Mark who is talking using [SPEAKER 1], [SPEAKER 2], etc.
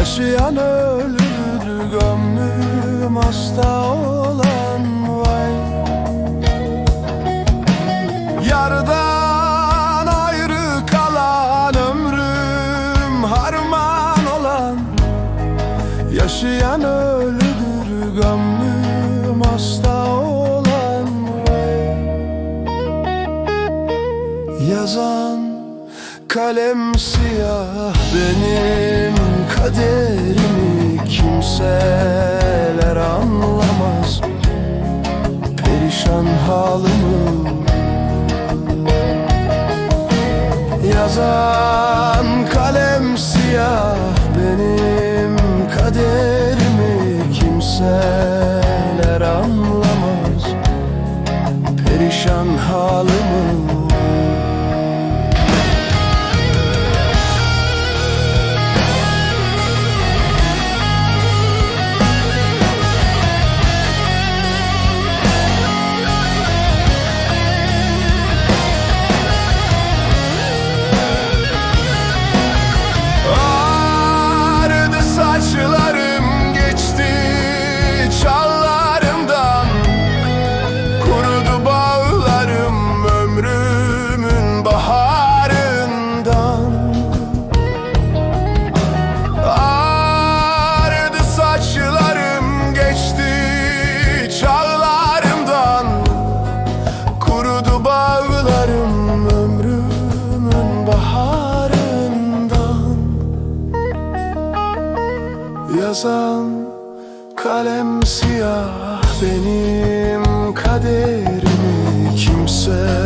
[SPEAKER 1] Yaşayan ölür gönlüm hasta olan vay. Yardan ayrı kalan ömrüm harman olan. Yaşayan ölür gönlüm hasta olan vay. Yazan kalem siyah benim Perişan halımı Yazan kalem siyah benim kaderimi kimseler anlamaz. Perişan halımı Yazan kalem siyah benim kaderimi kimseler